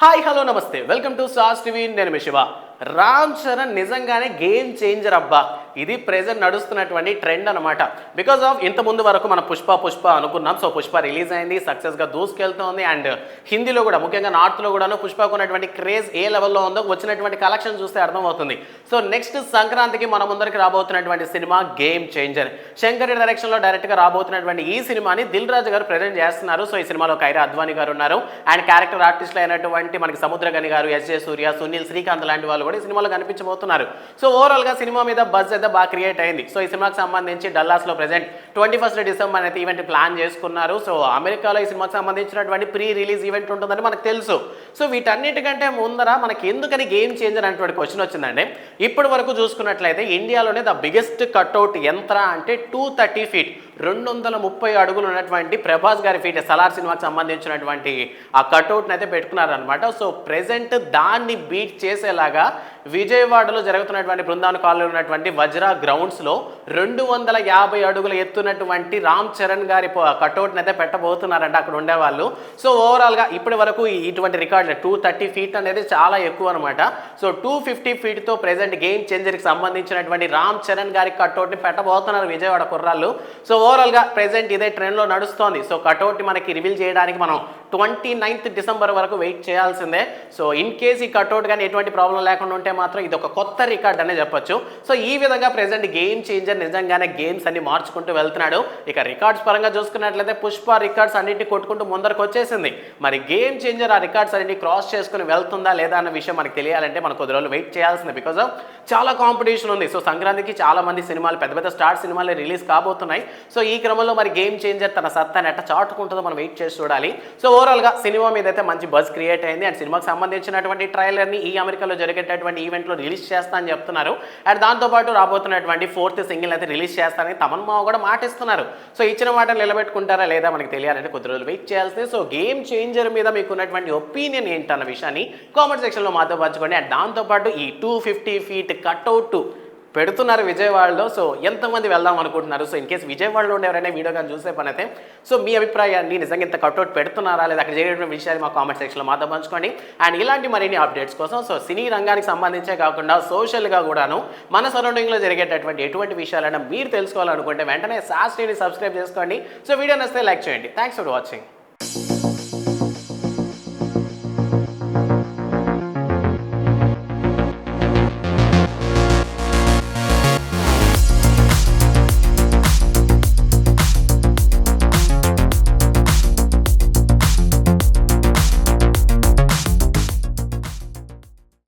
Hi hello నమస్తే. Welcome to SAS TV. నేను మీ శివ. రామ్ చరణ్ నిజంగానే గేమ్ చేంజర్ అబ్బా. ఇది ప్రెజెంట్ నడుస్తున్నటువంటి ట్రెండ్ అనమాట బికాస్ ఆఫ్ ఇంత ముందు వరకు మన పుష్ప పుష్ప అనుకున్నాం. సో పుష్ప రిలీజ్ అయింది సక్సెస్గా దూసుకెళ్తోంది అండ్ హిందీలో కూడా ముఖ్యంగా నార్త్లో కూడాను పుష్పకు ఉన్నటువంటి క్రేజ్ ఏ లెవెల్లో ఉందో వచ్చినటువంటి కలెక్షన్ చూస్తే అర్థమవుతుంది. సో నెక్స్ట్ సంక్రాంతికి మన ముందరికి రాబోతున్నటువంటి సినిమా గేమ్ చేంజర్ శంకర్ డైరెక్షన్లో డైరెక్ట్గా రాబోతున్నటువంటి ఈ సినిమాని దిల్ రాజు గారు ప్రజెంట్ చేస్తున్నారు. సో ఈ సినిమాలో కైరా అద్వానీ గారు ఉన్నారు అండ్ క్యారెక్టర్ ఆర్టిస్టులు అయినటువంటి మనకి సముద్రగని గారు ఎస్ జే సూర్య సునీల్ శ్రీకాంత్ లాంటి వాళ్ళు కూడా ఈ సినిమాలో కనిపించబోతున్నారు. సో ఓవరాల్గా సినిమా మీద బజ్ అయితే బాగా క్రియేట్ అయింది. సో ఈ సినిమాకి సంబంధించి డల్లాస్లో ప్రెసెంట్ ట్వంటీ ఫస్ట్ డిసెంబర్ అయితే ఈవెంట్ ప్లాన్ చేసుకున్నారు. సో అమెరికాలో ఈ సినిమాకి సంబంధించినటువంటి ప్రీ రిలీజ్ ఈవెంట్ ఉంటుందని మనకు తెలుసు. సో వీటన్నిటికంటే ముందర మనకి ఎందుకని గేమ్ చేంజర్ అనేటువంటి క్వశ్చన్ వచ్చిందండి. ఇప్పటి వరకు చూసుకున్నట్లయితే ఇండియాలోనే ద బిగ్గెస్ట్ కట్అవుట్ ఎంత అంటే టూ థర్టీ ఫీట్ రెండు వందల ముప్పై అడుగులు ఉన్నటువంటి ప్రభాస్ గారి ఫీట్ సలార్ సినిమాకి సంబంధించినటువంటి ఆ కట్అవుట్ని అయితే పెట్టుకున్నారనమాట సో ప్రెసెంట్ దాన్ని బీట్ చేసేలాగా విజయవాడలో జరుగుతున్నటువంటి బృందావన కాలనీలో ఉన్నటువంటి వజ్రా గ్రౌండ్స్లో రెండు వందల యాభై అడుగుల ఎత్తున్నటువంటి రామ్ చరణ్ గారి కటౌట్ని అయితే పెట్టబోతున్నారంట అక్కడ ఉండేవాళ్ళు. సో ఓవరాల్గా ఇప్పటి వరకు ఇటువంటి రికార్డులు టూ థర్టీ ఫీట్ అనేది చాలా ఎక్కువ అనమాట సో టూ ఫిఫ్టీ ఫీట్తో ప్రజెంట్ గేమ్ చేంజర్కి సంబంధించినటువంటి రామ్ చరణ్ గారి కటౌట్ని పెట్టబోతున్నారు విజయవాడ కుర్రాళ్ళు. సో ఓవరాల్గా ప్రజెంట్ ఇదే ట్రెండ్లో నడుస్తోంది. సో కటౌట్ని మనకి రివీల్ చేయడానికి మనం ట్వంటీ నైన్త్ డిసెంబర్ వరకు వెయిట్ చేయాల్సిందే. సో ఇన్ కేస్ ఈ కటౌట్ కానీ ఎటువంటి ప్రాబ్లం లేకుండా ఉంటే మాత్రం ఇది ఒక కొత్త రికార్డ్ అనే చెప్పొచ్చు. సో ఈ విధంగా ప్రజెంట్ గేమ్ చేంజర్ నిజంగానే గేమ్స్ అన్ని మార్చుకుంటూ వెళ్తున్నాడు. ఇక రికార్డ్స్ పరంగా చూసుకున్నట్లయితే పుష్ప రికార్డ్స్ అన్నింటి కొట్టుకుంటూ ముందరకు వచ్చేసింది. మరి గేమ్ చేంజర్ ఆ రికార్డ్స్ అన్నింటి క్రాస్ చేసుకుని వెళ్తుందా లేదా అన్న విషయం మనకు తెలియాలంటే మనం కొద్ది రోజులు వెయిట్ చేయాల్సింది. బికాజ్ చాలా కాంపిటీషన్ ఉంది. సో సంక్రాంతికి చాలా మంది సినిమాలు పెద్ద పెద్ద స్టార్ సినిమాలు రిలీజ్ కాబోతున్నాయి. సో ఈ క్రమంలో మరి గేమ్ చేంజర్ తన సత్తాన్ని ఎట్ట చాటుకుంటుందో మనం వెయిట్ చేసి చూడాలి. సో ఓవరాల్గా సినిమా మీద అయితే మంచి బజ్ క్రియేట్ అయింది. అండ్ సినిమాకి సంబంధించినటువంటి ట్రైలర్ని ఈ అమెరికాలో జరిగేటటువంటి ఈవెంట్లో రిలీజ్ చేస్తా అని చెప్తున్నారు. అండ్ దాంతోపాటు రాబోతున్నటువంటి ఫోర్త్ సింగిల్ అయితే రిలీజ్ చేస్తారని తమన్ మావ కూడా మాట ఇస్తున్నారు సో ఇచ్చిన మాట నిలబెట్టుకుంటారా లేదా మనకి తెలియాలంటే కొద్ది రోజులు వెయిట్ చేయాల్సింది. సో గేమ్ చేంజర్ మీద మీకు ఉన్నటువంటి ఒపీనియన్ ఏంటన్న విషయాన్ని కామెంట్ సెక్షన్లో మాతో పంచుకోండి. అండ్ దాంతోపాటు ఈ టూ ఫిఫ్టీ ఫీట్ కట్అవుట్ పెడుతున్నారు విజయవాడలో. సో ఎంతమంది వెళ్దాం అనుకుంటున్నారు? సో ఇన్ కేసు విజయవాడలో ఉండే ఎవరైనా వీడియో కానీ చూసే పని అయితే సో మీ అభిప్రాయాన్ని నిజంగా ఇంత కట్అవుట్ పెడుతున్నారా? లేదా అక్కడ జరిగేటువంటి విషయాన్ని మా కామెంట్ సెక్షన్లో మాతో పంచుకోండి. అండ్ ఇలాంటి మరిన్ని అప్డేట్స్ కోసం సో సినీ రంగానికి సంబంధించే కాకుండా సోషల్గా కూడాను మన సరౌండింగ్లో జరిగేటటువంటి ఎటువంటి విషయాలైనా మీరు తెలుసుకోవాలనుకుంటే వెంటనే సాస్ సబ్స్క్రైబ్ చేసుకోండి. సో వీడియో నచ్చితే లైక్ చేయండి. Thanks for watching